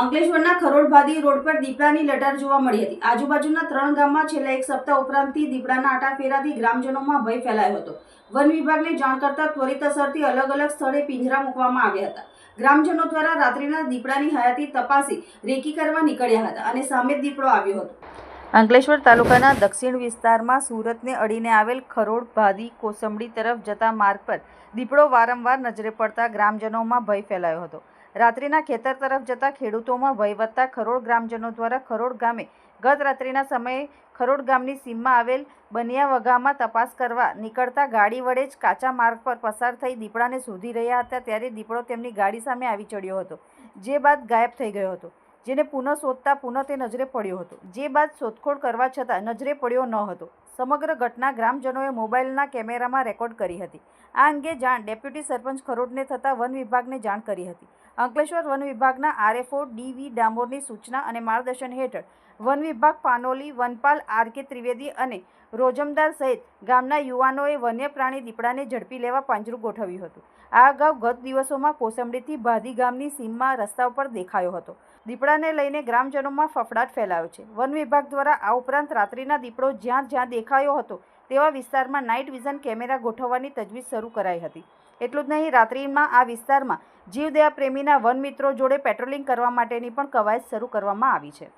અંકલેશ્વરના ખરોડભાદી રોડ પર દીપડાની લટાર જોવા મળી હતી. આજુબાજુના ત્રણ ગામમાં છેલ્લા એક સપ્તાહ ઉપરાંતથી દીપડાના આટાફેરાથી ગ્રામજનોમાં ભય ફેલાયો હતો. વન વિભાગને જાણ કરતા ત્વરિત અસરથી અલગ અલગ સ્થળે પિંજરા મૂકવામાં આવ્યા હતા. ગ્રામજનો દ્વારા રાત્રિના દીપડાની હયાતી તપાસી રેકી કરવા નીકળ્યા હતા અને સામે દીપડો આવ્યો હતો. અંકલેશ્વર તાલુકાના દક્ષિણ વિસ્તારમાં સુરતને અડીને આવેલ ખરોડ ભાદી કોસંબડી તરફ જતા માર્ગ પર દીપડો વારંવાર નજરે પડતા ગ્રામજનોમાં ભય ફેલાયો હતો. રાત્રિના ખેતર તરફ જતા ખેડૂતોમાં ભય ખરોડ ગ્રામજનો દ્વારા ખરોડ ગામે ગત રાત્રિના સમયે ખરોડ ગામની સીમમાં આવેલ બનિયા વગામાં તપાસ કરવા નીકળતા ગાડી વડે જ કાચા માર્ગ પર પસાર થઈ દીપડાને શોધી રહ્યા હતા ત્યારે દીપડો તેમની ગાડી સામે આવી ચડ્યો હતો, જે બાદ ગાયબ થઈ ગયો હતો, જેને પુનઃ શોધતા પુનઃ તે નજરે પડ્યો હતો, જે બાદ શોધખોળ કરવા છતાં નજરે પડ્યો ન હતો. સમગ્ર ઘટના ગ્રામજનોએ મોબાઈલના કેમેરામાં રેકોર્ડ કરી હતી. આ અંગે જાણ ડેપ્યુટી સરપંચ ખરોડને થતાં વન વિભાગને જાણ કરી હતી. અંકલેશ્વર વન વિભાગના આરએફઓ ડીવી ડામોરની સૂચના અને માર્ગદર્શન હેઠળ વન વિભાગ પાનોલી, વનપાલ આર કે ત્રિવેદી અને રોજમદાર સહિત ગામના યુવાનોએ વન્ય પ્રાણી દીપડાને ઝડપી લેવા પાંજરું ગોઠવ્યું હતું. આ અગાઉ ગત દિવસોમાં કોસંબડીથી ભાદી ગામની સીમમાં રસ્તા ઉપર દેખાયો હતો. દીપડાને લઈને ગ્રામજનોમાં ફફડાટ ફેલાયો છે. વન વિભાગ દ્વારા આ ઉપરાંત રાત્રિના દીપડો જ્યાં જ્યાં દેખાયો હતો તેવા વિસ્તારમાં નાઇટ વિઝન કેમેરા ગોઠવવાની તજવીજ શરૂ કરાઈ હતી. એટલું જ નહીં, રાત્રિમાં આ વિસ્તારમાં જીવદયા પ્રેમીના વન મિત્રો જોડે પેટ્રોલિંગ કરવા માટેની પણ કવાયત શરૂ કરવામાં આવી છે.